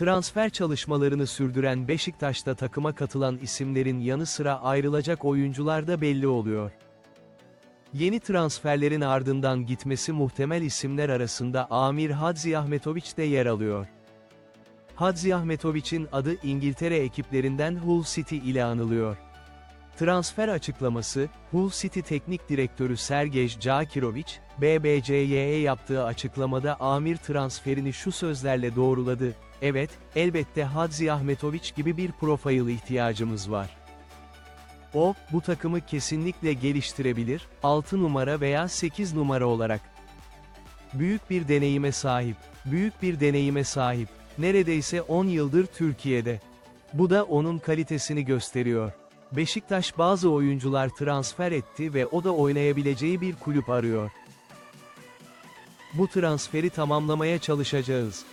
Transfer çalışmalarını sürdüren Beşiktaş'ta takıma katılan isimlerin yanı sıra ayrılacak oyuncular da belli oluyor. Yeni transferlerin ardından gitmesi muhtemel isimler arasında Amir Hadzi Ahmetoviç de yer alıyor. Hadzi Ahmetoviç'in adı İngiltere ekiplerinden Hull City ile anılıyor. Transfer açıklaması, Hull City Teknik Direktörü Sergej Cakirovic, BBC'ye yaptığı açıklamada Amir transferini şu sözlerle doğruladı, evet, elbette Hadzi Ahmetoviç gibi bir profil ihtiyacımız var. O, bu takımı kesinlikle geliştirebilir, 6 numara veya 8 numara olarak. Büyük bir deneyime sahip, büyük bir deneyime sahip, neredeyse 10 yıldır Türkiye'de. Bu da onun kalitesini gösteriyor. Beşiktaş bazı oyuncular transfer etti ve o da oynayabileceği bir kulüp arıyor. Bu transferi tamamlamaya çalışacağız.